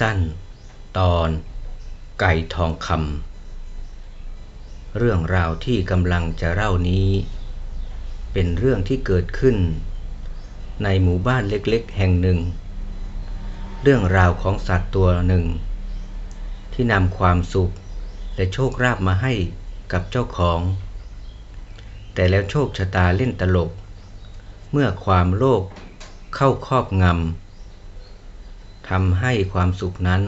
สั้น ตอน ไก่ทองคำเรื่องราวที่กำลังจะเล่านี้ เป็นเรื่องที่เกิดขึ้น ในหมู่บ้านเล็กๆ แห่งหนึ่ง เรื่องราวของสัตว์ตัวหนึ่ง ที่นำความสุขและโชคราบมาให้กับเจ้าของ แต่แล้วโชคชะตาเล่นตลก เมื่อความโลภเข้าครอบงำ ทำให้ความสุขนั้น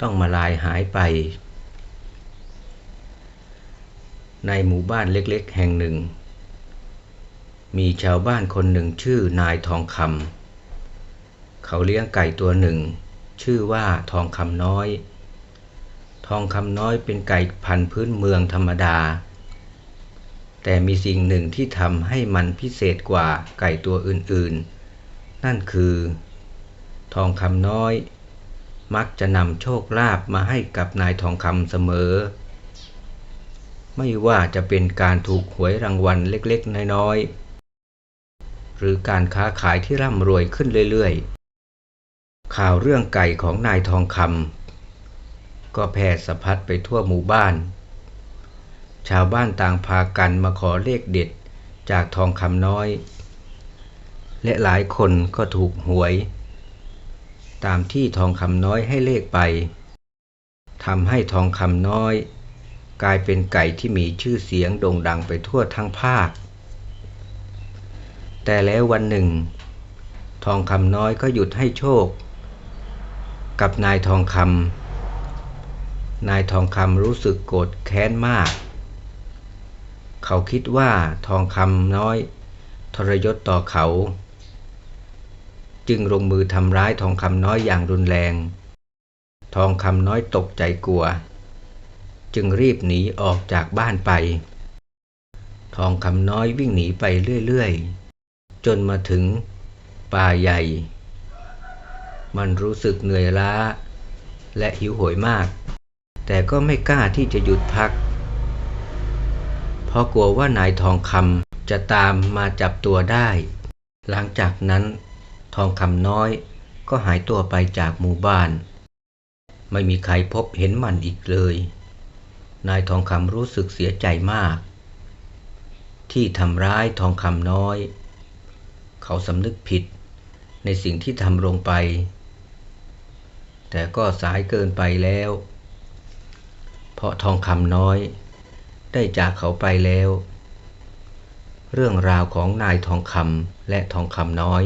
ต้องมาลายหายไป ในหมู่บ้านเล็กๆ แห่งหนึ่ง มีชาวบ้านคนหนึ่งชื่อนายทองคำเขาเลี้ยงไก่ตัวหนึ่ง ชื่อว่าทองคำน้อย ทองคำน้อยเป็นไก่พันธุ์พื้นเมืองธรรมดา แต่มีสิ่งหนึ่งที่ทำให้มันพิเศษกว่าไก่ตัวอื่นๆ นั่นคือ ทองคำน้อย มักจะนำโชคลาภมาให้กับนายทองคำเสมอ ไม่ว่าจะเป็นการถูกหวยรางวัลเล็กๆ น้อยๆ หรือการค้าขายที่ร่ำรวยขึ้นเรื่อยๆ ข่าวเรื่องไก่ของนายทองคำก็แพร่สะพัดไปทั่วหมู่บ้าน ชาวบ้านต่างพากันมาขอเลขเด็ดจากทองคำน้อยและหลายคนก็ถูกหวย ตามที่ทองคำน้อยให้เลขไปทำให้ทองคำน้อย กลายเป็นไก่ที่มีชื่อเสียงโด่งดังไปทั่วทั้งภาค แต่แล้ววันหนึ่ง ทองคำน้อยก็หยุดให้โชค กับนายทองคำนายทองคำรู้สึกโกรธแค้นมาก เขาคิดว่าทองคำน้อย ทรยศต่อเขา จึงลงมือทำร้ายทองคำน้อยอย่างรุนแรง ทองคำน้อยตกใจกลัว จึงรีบหนีออกจากบ้านไป ทองคำน้อยวิ่งหนีไปเรื่อยๆ จนมาถึงป่าใหญ่ มันรู้สึกเหนื่อยล้า และหิวโหยมาก แต่ก็ไม่กล้าที่จะหยุดพัก เพราะกลัวว่านายทองคำจะตามมาจับตัวได้ หลังจากนั้น ทองคำน้อย ก็หายตัวไปจากหมู่บ้าน ไม่มีใครพบเห็นมันอีกเลย นายทองคำรู้สึกเสียใจมาก ที่ทำร้ายทองคำน้อย เขาสำนึกผิดในสิ่งที่ทำลงไป แต่ก็สายเกินไปแล้ว เพราะทองคำน้อย ได้จากเขาไปแล้ว เรื่องราวของนายทองคำและทองคำน้อย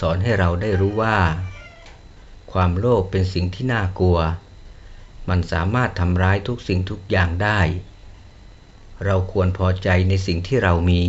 สอนให้เราได้รู้ว่า ความโลภเป็นสิ่งที่น่ากลัว มันสามารถทำร้ายทุกสิ่งทุกอย่างได้ เราควรพอใจในสิ่งที่เรามี